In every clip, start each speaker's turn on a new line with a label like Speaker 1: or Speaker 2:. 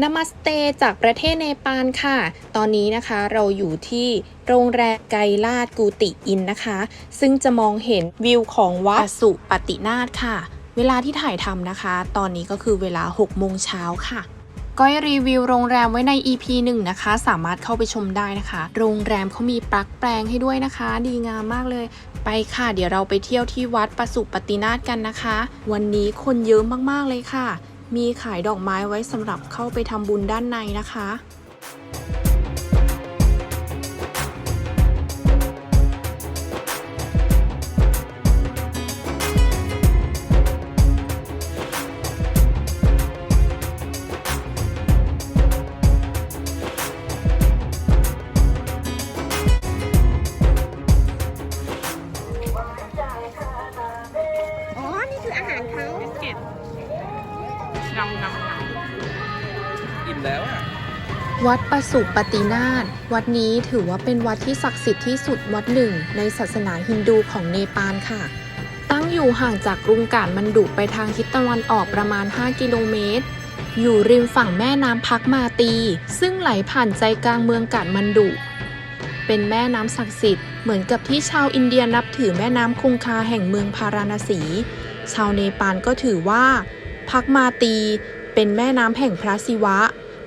Speaker 1: นามัสเตจากประเทศเนปาลค่ะ ตอนนี้นะคะเราอยู่ที่โรงแรมไกลาดกูติอินนะคะ ซึ่งจะมองเห็นวิวของวัดสุปฏินาถค่ะ เวลาที่ถ่ายทำนะคะ ตอนนี้ก็คือเวลา 6 โมงเช้าค่ะ ก้อยรีวิวโรงแรมไว้ใน EP 1 นะคะ สามารถเข้าไปชมได้นะคะ โรงแรมเขามีปลั๊กแปลงให้ด้วยนะคะ ดีงามมากเลยไปค่ะ เดี๋ยวเราไปเที่ยวที่วัดประสุปฏินาถกันนะคะ วันนี้คนเยอะมากๆเลยค่ะ มีขายดอกไม้ไว้สำหรับเข้าไปทำบุญด้านในนะคะ
Speaker 2: วั
Speaker 1: ดประสุปฏินาถวัดนี้ถือว่าเป็นวัดที่ศักดิ์สิทธิ์ที่สุดวัดหนึ่ง ในศาสนาฮินดูของเนปาลค่ะ ตั้งอยู่ห่างจากกรุงกาฐมันดุไปทางทิศตะวันออกประมาณ 5 กิโลเมตร อยู่ริมฝั่งแม่น้ำพักมาตี ซึ่งไหลผ่านใจกลางเมืองกาฐมันดุ เป็นแม่น้ำศักดิ์สิทธิ์เหมือนกับที่ชาวอินเดียนับถือแม่น้ำคงคาแห่งเมืองพาราณสี ชาวเนปาลก็ถือว่าพักมาตีเป็นแม่น้ำแห่งพระศิวะ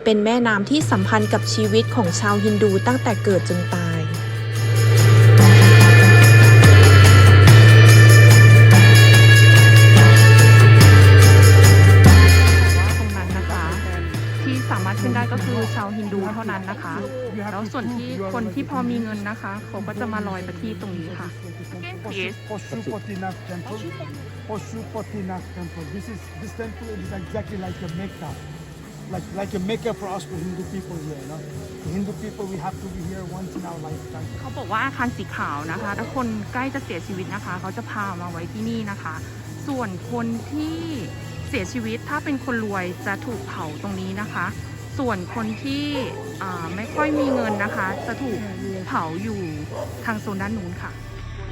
Speaker 1: เป็นแม่น้ำที่สัมพันธ์กับชีวิตของชาวฮินดูตั้งแต่เกิดจนตายำ
Speaker 3: ว่าตรงนั้นนะคะ ที่สามารถขึ้นได้ก็คือชาวฮินดูเท่านั้นนะคะ แล้วส่วนที่คนที่พอมีเงินนะคะ เขาก็จะมาลอยประทีปตรงนี้ค่ะ Yes.
Speaker 4: Pashupatinath temple. Pashupatinath temple. This is this temple is exactly like a Mecca, like like a Mecca for us for Hindu people here. You know, The Hindu people we have to be here once in our lifetime.
Speaker 3: เขาบอกว่าอาคารสีขาวนะคะ ถ้าคนใกล้จะเสียชีวิตนะคะ เขาจะพามาไว้ที่นี่นะคะ ส่วนคนที่เสียชีวิตถ้าเป็นคนรวยจะถูกเผาตรงนี้นะคะ ส่วนคนที่ไม่ค่อยมีเงินนะคะ จะถูกเผาอยู่ทางโซนด้านนู้นค่ะ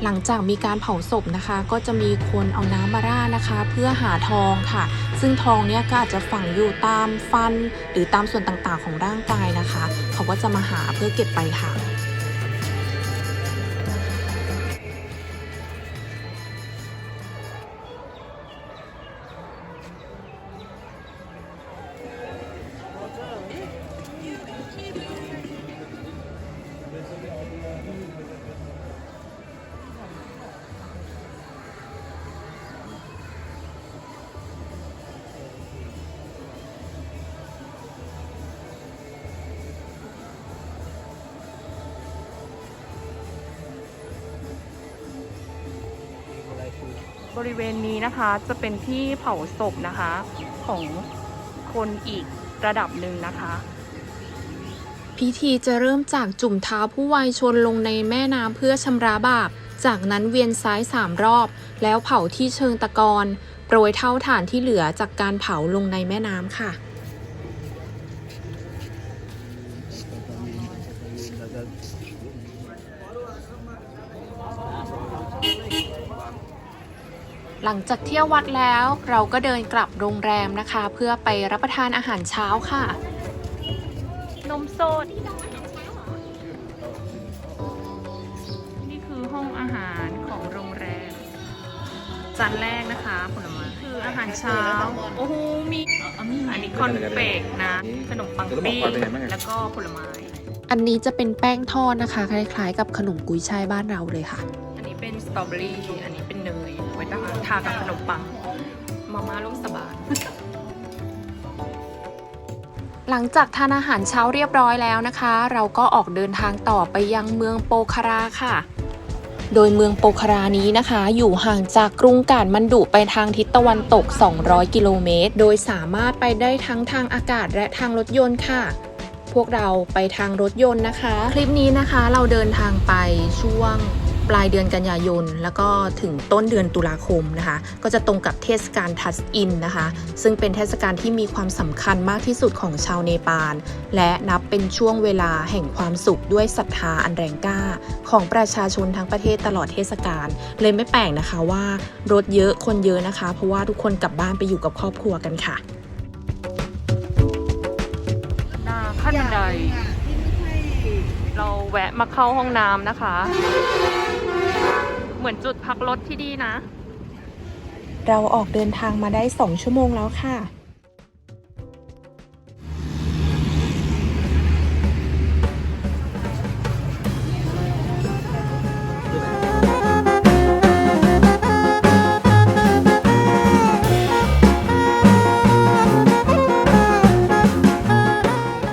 Speaker 1: หลังจากมีการเผาศพนะคะ ก็จะมีคนเอาน้ำมาราดนะคะ เพื่อหาทองค่ะ ซึ่งทองเนี่ยก็อาจจะฝังอยู่ตามฟัน หรือตามส่วนต่างๆ ของร่างกายนะคะ เขาก็จะมาหาเพื่อเก็บไปค่ะ
Speaker 3: บริเวณนี้นะคะจะเป็นที่เผาศพนะคะ ของคนอีกระดับหนึ่งนะคะ
Speaker 1: พิธีจะเริ่มจากจุ่มเท้าผู้วายชนลงในแม่น้ำเพื่อชำระบาป จากนั้นเวียนซ้ายสามรอบ แล้วเผาที่เชิงตะกอนโปรยเท่าฐานที่เหลือจากการเผาลงในแม่น้ำค่ะ หลังจากเที่ยววัดแล้วเราก็เดินกลับโรงแรมนะคะ เพื่อไปรับประทานอาหารเช้าค่ะ
Speaker 3: นมสดนี่คือห้องอาหารของโรงแรม จานแรกนะคะผลไม้คืออาหารเช้า โอ้โหมีอันนี้คอนเฟกนะขนมปังปิ้งแล้วก็ผลไม้
Speaker 1: อันนี้จะเป็นแป้งทอดนะคะ คล้ายๆ กับขนมกุยช่ายบ้านเราเลยค่ะ
Speaker 3: อันนี้เป็นสตรอเบอรี่ ทากับขนมปัง มาม่าลูกสบาย
Speaker 1: หลังจากทานอาหารเช้าเรียบร้อยแล้วนะคะ เราก็ออกเดินทางต่อไปยังเมืองโปคาราค่ะ โดยเมืองโปคารานี้นะคะ อยู่ห่างจากกรุงกาฐมันดุไปทางทิศตะวันตก 200 กิโลเมตร โดยสามารถไปได้ทั้งทางอากาศและทางรถยนต์ค่ะ พวกเราไปทางรถยนต์นะคะ คลิปนี้นะคะเราเดินทางไปช่วง ปลายเดือนกันยายน แล้วก็ถึงต้นเดือนตุลาคมนะคะ ก็จะตรงกับเทศกาลทัสอินนะคะ ซึ่งเป็นเทศกาลที่มีความสำคัญมากที่สุดของชาวเนปาล และนับเป็นช่วงเวลาแห่งความสุขด้วยศรัทธาอันแรงกล้า ของประชาชนทั้งประเทศตลอดเทศกาล เลยไม่แปลกนะคะว่ารถเยอะคนเยอะนะคะ เพราะว่าทุกคนกลับบ้านไปอยู่กับครอบครัวกันค่ะ
Speaker 3: บันไดเราแวะมาเข้าห้องน้ำนะคะ เหมือนจุดพักรถที่ดีนะ
Speaker 1: เราออกเดินทางมาได้2ชั่วโมงแล้วค่ะ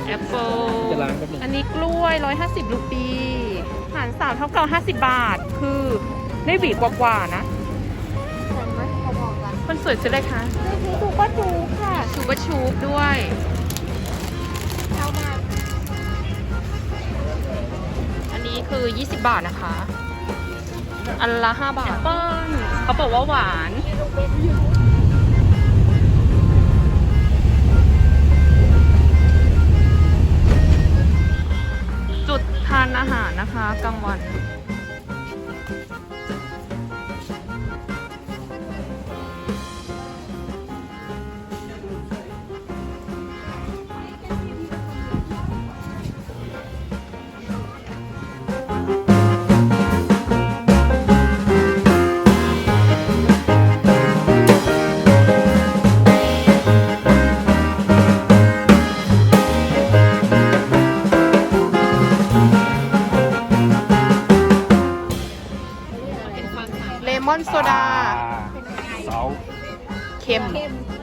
Speaker 3: แอปเปิล
Speaker 2: จะล้างแป๊บนึง
Speaker 3: อันนี้กล้วย 150 รูปี หารสามเท่ากับ50 บาทคือได้ หวีกว่าๆนะ
Speaker 5: ฉันว่าเขาบอกกัน
Speaker 3: คนสวยซื้อเลยคะ
Speaker 5: นี่คือถูกก็ถูกค่ะ
Speaker 3: ซูเปอร์ชูบด้วย
Speaker 5: เท่าบาท
Speaker 3: อันนี้คือ 20 บาทนะคะ อันละ 5 บาทแอปเปิ้ลเขาบอกว่าหวาน จุดทานอาหารนะคะกลางวัน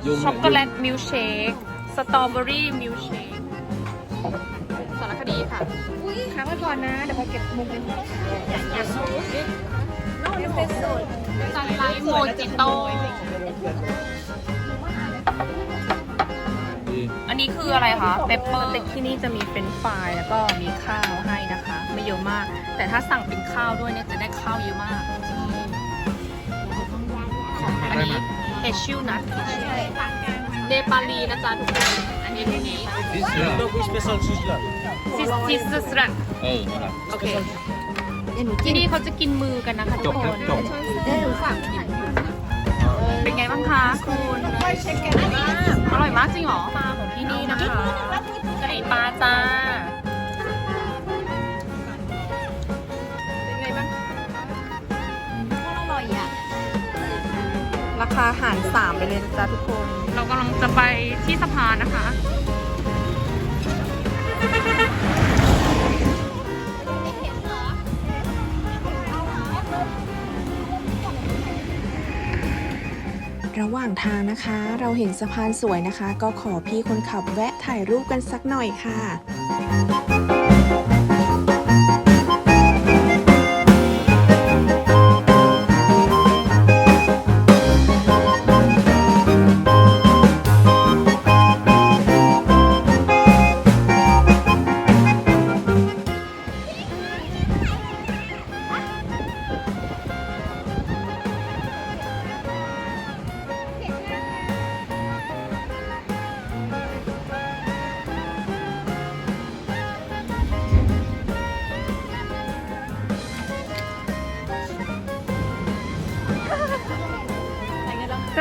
Speaker 2: ยุง
Speaker 3: ช็อกโกแลตมิลค์เชค สตรอเบอรี่มิลค์เชค สารคดีค่ะ
Speaker 5: อุ้ยค้างไว้ก่อนนะ เดี๋ยวพอเก็บมุมเป็นอย่าซูดิโน่นเป็นสูตร
Speaker 3: ซันไลท์โมจิโต้
Speaker 2: ดี
Speaker 3: อันนี้คืออะไรคะเปปเปอร์ที่นี่จะมีเป็นช์ฟรายแล้วก็มีข้าวให้นะคะ ไม่เยอะมาก แต่ถ้าสั่งเป็นข้าวด้วยเนี่ยจะได้ข้าวเยอะมากอันนี้เฮ ชิลนัทเนปาลีนะจ๊ะทุกคนอันนี้ที่นี้
Speaker 2: ดิสลา
Speaker 3: ซิสซิสสรัต
Speaker 2: เออนั่นแหละ
Speaker 3: โอเคที่นี่เขาจะกินมือกันนะคะ
Speaker 2: จ
Speaker 3: ทุ
Speaker 2: บ
Speaker 3: ก
Speaker 2: ค
Speaker 3: ครับน
Speaker 2: จบ
Speaker 5: ได้หนูฝากถ่าย
Speaker 3: เป็นไงบ้างคะคุณอร่อยมากจริงเหรอปลาของที่นี่นะคะไก่ปลาจ้า
Speaker 5: รา
Speaker 3: คาหารสามไปเลยนะจ๊ะทุกคน เรากำลังจะไปที่สะพานนะคะ
Speaker 1: ระหว่างทางนะคะ เราเห็นสะพานสวยนะคะ ก็ขอพี่คนขับแวะถ่ายรูปกันสักหน่อยค่ะ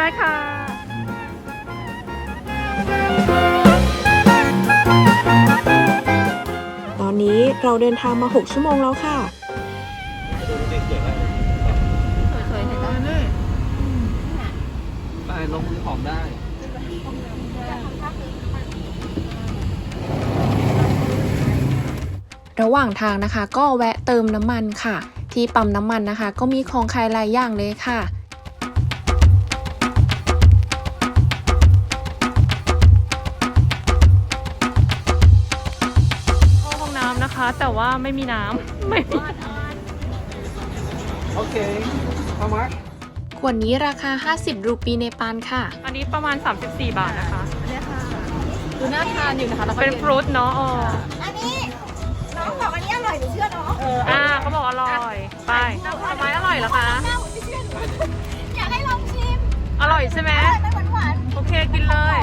Speaker 3: ได้ค่ะ
Speaker 1: ตอนนี้เราเดินทางมา 6 ชั่วโมงแล้วค่ะ
Speaker 3: เคยเห็นได้
Speaker 2: ได้ลงมือหอมได้
Speaker 1: ระหว่างทางนะคะ ก็แวะเติมน้ำมันค่ะ ที่ปั๊มน้ำมันนะคะ ก็มีของขายหลายอย่างเลยค่ะ
Speaker 3: แต่ว่าไม่มีน้ำไม่มี
Speaker 2: โอเค how much
Speaker 1: ขวดนี้ราคา 50 รูปีเนปาลค่ะ
Speaker 3: อันนี้ประมาณ 34 บาทนะคะ
Speaker 5: ดูน่าทานอยู่นะคะแล้วก็
Speaker 3: เป็นฟรุตเนาะอ๋อ
Speaker 5: อันนี้น้องบอกอันนี้อร่อยหนูเชื่อน้อง
Speaker 3: อ่าเขาบอกอร่อยไปทำไมอร่อยเหรอคะ
Speaker 5: แม่ผมไม่เชื่อหนูอยากให้ลองชิม
Speaker 3: อร่อยใช่ไหม
Speaker 5: ไม่หวานหวาน
Speaker 3: โอเคกินเลย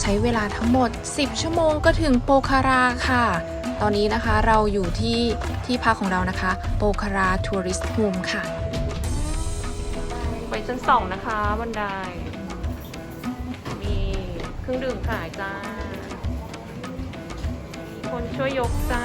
Speaker 1: ใช้เวลาทั้งหมด 10 ชั่วโมงก็ถึงโปคาราค่ะ ตอนนี้นะคะเราอยู่ที่ที่พักของเรานะคะ โปคาราทัวริสต์โฮมค่ะ
Speaker 3: ไปชั้นสองนะคะบันได มีเครื่องดื่มขายจ้า คนช่วยยกจ้า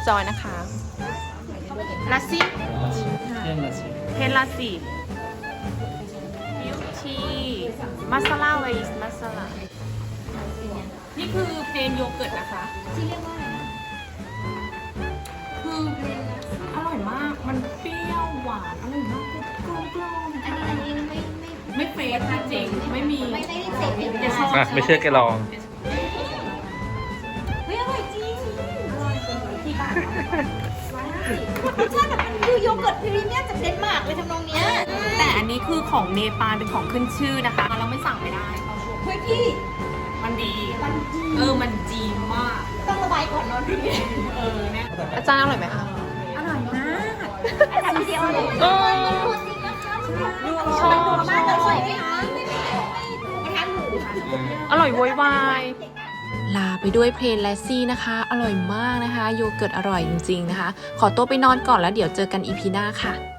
Speaker 1: enjoy นะคะลาซิ
Speaker 2: เที่ยงละสิ
Speaker 3: เทนลาสีบิวตี้มาซาลาเวสมาซาลานี่คือเพลนโยเกิร์ตนะคะ
Speaker 5: ที่เรียกว่าอะไรนะ
Speaker 3: คืออร่อยมาก มันเปรี้ยวหวานอร่อยมากกลมกลม
Speaker 5: อันนี้อันนี้ไม่ไม่
Speaker 3: ไม่เฟสจริงๆไม่มี
Speaker 5: ไม่ได้เสพติด
Speaker 3: จะชอบ
Speaker 2: อะไม่เชื่อแกลอง
Speaker 5: รสชาติแบบมันคือโยเกิร์ตพรีเมียมจากเดนมาร์กเลยทำนองเนี้ย
Speaker 3: แต่อันนี้คือของเนปาลเป็นของขึ้นชื่อนะคะเราไม่สั่งไม่ได้
Speaker 5: เฮ้ยพี่
Speaker 3: มันดี
Speaker 5: มันดี
Speaker 3: เออ มันจีมาก
Speaker 5: ต้องระบายก่อนนอนพี่
Speaker 3: เออเนี่ย
Speaker 1: อาจารย์อร่อยไหมคะ
Speaker 5: อร่อยมากอาจารย์พี่เดียวอร่อย
Speaker 1: เออ
Speaker 5: พูดจริงนะคะ
Speaker 3: ชอบ
Speaker 5: มากอร่อยไหมคะไม่ทานหมู
Speaker 3: อร่อยโวยวาย
Speaker 1: ลาไปด้วยเพลนแลซี่นะคะ อร่อยมากนะคะ โยเกิร์ตอร่อยจริงๆนะคะ ขอตัวไปนอนก่อนแล้วเดี๋ยวเจอกันอีพีหน้าค่ะ